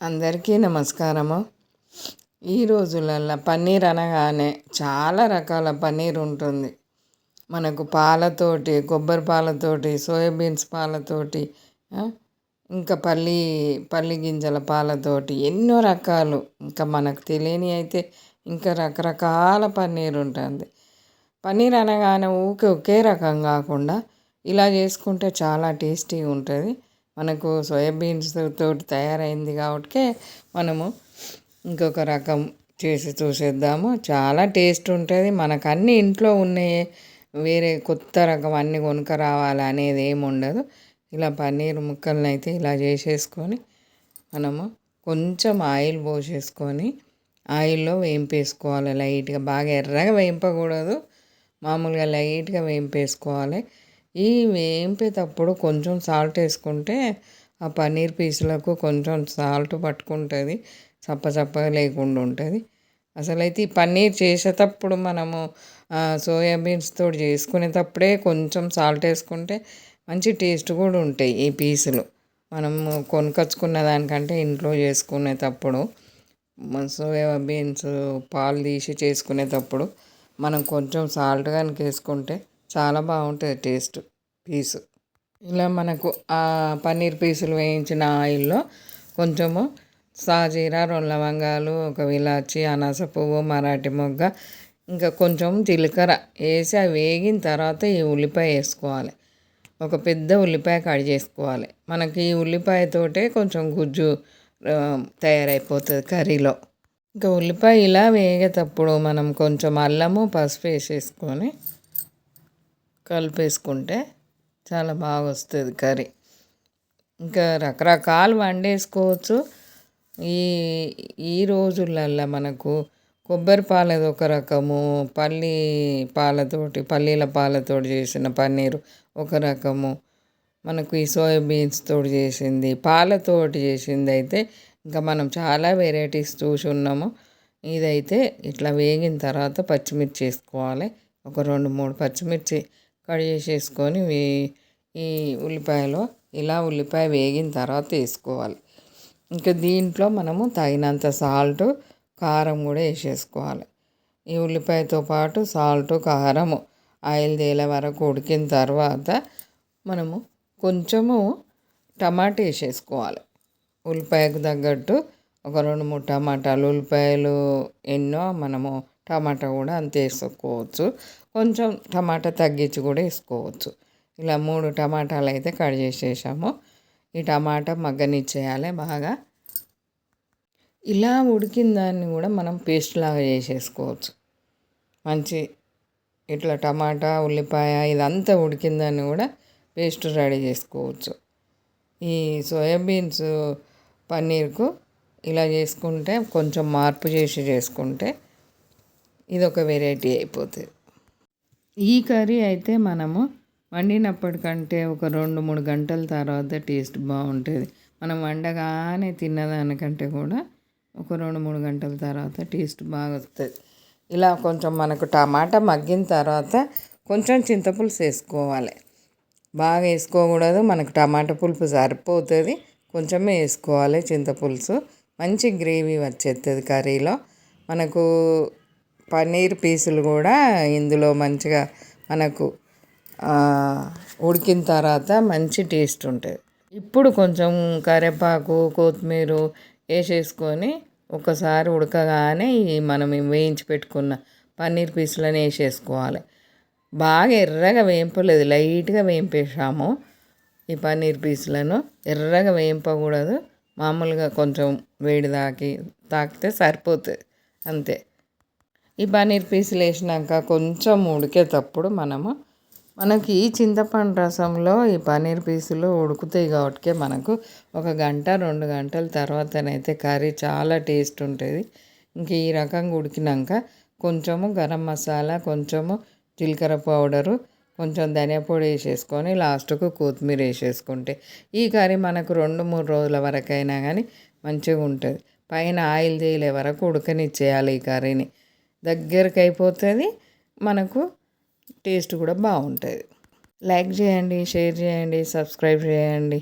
అందరికీ నమస్కారము. ఈ రోజులల్లో పన్నీర్ అనగానే చాలా రకాల పన్నీర్ ఉంటుంది. మనకు పాలతోటి కొబ్బరి పాలతోటి సోయాబీన్స్ పాలతోటి ఇంకా పల్లి పల్లి గింజల పాలతోటి ఎన్నో రకాలు ఇంకా మనకు తెలియని అయితే ఇంకా రకరకాల పన్నీర్ ఉంటుంది. పన్నీర్ అనగానే ఊకే ఒకే రకం కాకుండా ఇలా చేసుకుంటే చాలా టేస్టీగా ఉంటుంది. మనకు సోయాబీన్స్ తోటి తయారైంది కాబట్టి మనము ఇంకొక రకం చేసి చూసేద్దాము. చాలా టేస్ట్ ఉంటుంది. మనకు అన్నీ ఇంట్లో ఉన్నాయి వేరే కొత్త రకం అన్నీ కొనుక రావాలి అనేది ఏమి ఉండదు. ఇలా పన్నీర్ ముక్కలను అయితే ఇలా చేసేసుకొని మనము కొంచెం ఆయిల్ పోసేసుకొని ఆయిల్లో వేంపేసుకోవాలి లైట్గా. బాగా ఎర్రగా వేయింపకూడదు మామూలుగా లైట్గా వేంపేసుకోవాలి. ఈ వేంపేటప్పుడు కొంచెం సాల్ట్ వేసుకుంటే ఆ పన్నీర్ పీసులకు కొంచెం సాల్ట్ పట్టుకుంటుంది. చప్ప చప్పగా లేకుండా ఉంటుంది. అసలైతే ఈ పన్నీర్ చేసేటప్పుడు మనము సోయాబీన్స్తో చేసుకునేటప్పుడే కొంచెం సాల్ట్ వేసుకుంటే మంచి టేస్ట్ కూడా ఉంటాయి ఈ పీసులు. మనము కొనుకొచ్చుకున్న దానికంటే ఇంట్లో చేసుకునేటప్పుడు సోయాబీన్స్ పాలు తీసి చేసుకునేటప్పుడు మనం కొంచెం సాల్ట్ కనుక వేసుకుంటే చాలా బాగుంటుంది టేస్ట్ పీసు. ఇలా మనకు ఆ పన్నీర్ పీసులు వేయించిన ఆయిల్లో కొంచెము సాజీర రెండు లవంగాలు ఒక విలాచి అనాస పువ్వు మరాఠీ మొగ్గ ఇంకా కొంచెం జీలకర్ర వేసి అవి వేగిన తర్వాత ఈ ఉల్లిపాయ వేసుకోవాలి. ఒక పెద్ద ఉల్లిపాయ కట్ చేసుకోవాలి. మనకి ఈ ఉల్లిపాయతోటే కొంచెం గుజ్జు తయారైపోతుంది కర్రీలో. ఇంకా ఉల్లిపాయ ఇలా వేగేటప్పుడు మనం కొంచెం అల్లము పసుపు వేసేసుకొని కలిపేసుకుంటే చాలా బాగా వస్తుంది కర్రీ. ఇంకా రకరకాలు వండేసుకోవచ్చు. ఈ ఈ రోజులల్లో మనకు కొబ్బరి పాలది ఒక రకము పల్లి పాలతోటి పల్లీల పాలతోటి చేసిన పన్నీరు ఒక రకము. మనకు ఈ సోయాబీన్స్ తోటి చేసింది పాలతోటి చేసింది అయితే ఇంకా మనం చాలా వెరైటీస్ చూసి ఉన్నాము. ఇదైతే ఇట్లా వేగిన తర్వాత పచ్చిమిర్చి వేసుకోవాలి. ఒక రెండు మూడు పచ్చిమిర్చి కట్ చేసేసుకొని ఈ ఉల్లిపాయలో ఇలా ఉల్లిపాయ వేగిన తర్వాత వేసుకోవాలి. ఇంకా దీంట్లో మనము తగినంత సాల్ట్ కారం కూడా వేసేసుకోవాలి. ఈ ఉల్లిపాయతో పాటు సాల్ట్ కారము ఆయిల్ తేలే వరకు ఉడికిన తర్వాత మనము కొంచెము టమాటా వేసేసుకోవాలి. ఉల్లిపాయకు తగ్గట్టు ఒక రెండు మూడు టమాటాలు ఉల్లిపాయలు ఎన్నో మనము టమాటా కూడా అంత వేసుకోవచ్చు. కొంచెం టమాటా తగ్గించి కూడా వేసుకోవచ్చు. ఇలా మూడు టమాటాలు అయితే కట్ చేసేసాము. ఈ టమాటా మగ్గనిచ్చేయాలి బాగా. ఇలా ఉడికిన దాన్ని కూడా మనం పేస్ట్ లాగా చేసేసుకోవచ్చు. మంచి ఇట్లా టమాటా ఉల్లిపాయ ఇదంతా ఉడికిన దాన్ని కూడా పేస్ట్ రెడీ చేసుకోవచ్చు. ఈ సోయాబీన్స్ పన్నీర్కు ఇలా చేసుకుంటే కొంచెం మార్పు చేసి చేసుకుంటే ఇది ఒక వెరైటీ అయిపోతుంది. ఈ కర్రీ అయితే మనము వండినప్పటికంటే ఒక రెండు మూడు గంటల తర్వాత టేస్ట్ బాగుంటుంది. మనం వండగానే తిన్నదానికంటే కూడా ఒక రెండు మూడు గంటల తర్వాత టేస్ట్ బాగా వస్తుంది ఇలా కొంచెం మనకు టమాటా మగ్గిన తర్వాత కొంచెం చింతపులుసు వేసుకోవాలి. బాగా వేసుకోకూడదు. మనకు టమాటా పులుపు సరిపోతుంది. కొంచెమే వేసుకోవాలి చింతపులుసు. మంచి గ్రేవీ వచ్చేస్తుంది కర్రీలో. మనకు పన్నీర్ పీసులు కూడా ఇందులో మంచిగా మనకు ఉడికిన తర్వాత మంచి టేస్ట్ ఉంటుంది ఇప్పుడు కొంచెం కరివేపాకు కొత్తిమీర వేసేసుకొని ఒకసారి ఉడకగానే ఈ మనం వేయించి పెట్టుకున్న పన్నీర్ పీసులని వేసేసుకోవాలి. బాగా ఎర్రగా వేయింపలేదు లైట్గా వేయింపేసాము ఈ పన్నీర్ పీసులను. ఎర్రగా వేయింపకూడదు మామూలుగా కొంచెం వేడి తాకి తాకితే సరిపోతుంది అంతే. ఈ పన్నీర్ పీసులు వేసినాక కొంచెం ఉడికేటప్పుడు మనము మనకి ఈ చింతపండు రసంలో ఈ పన్నీర్ పీసులు ఉడుకుతాయి కాబట్టి మనకు ఒక గంట రెండు గంటల తర్వాతనైతే కర్రీ చాలా టేస్ట్ ఉంటుంది. ఇంక ఈ రకంగా ఉడికినాక కొంచెము గరం మసాలా కొంచెము జీలకర్ర పౌడరు కొంచెం ధనియా పొడి వేసేసుకొని లాస్ట్కు కొత్తిమీర వేసేసుకుంటే ఈ కర్రీ మనకు రెండు మూడు రోజుల వరకు అయినా కానీ మంచిగా ఉంటుంది. పైన ఆయిల్ తేలే వరకు ఉడకనిచ్చేయాలి ఈ కర్రీని. దగ్గరకు అయిపోతుంది మనకు టేస్ట్ కూడా బాగుంటుంది. లైక్ చేయండి షేర్ చేయండి సబ్స్క్రైబ్ చేయండి.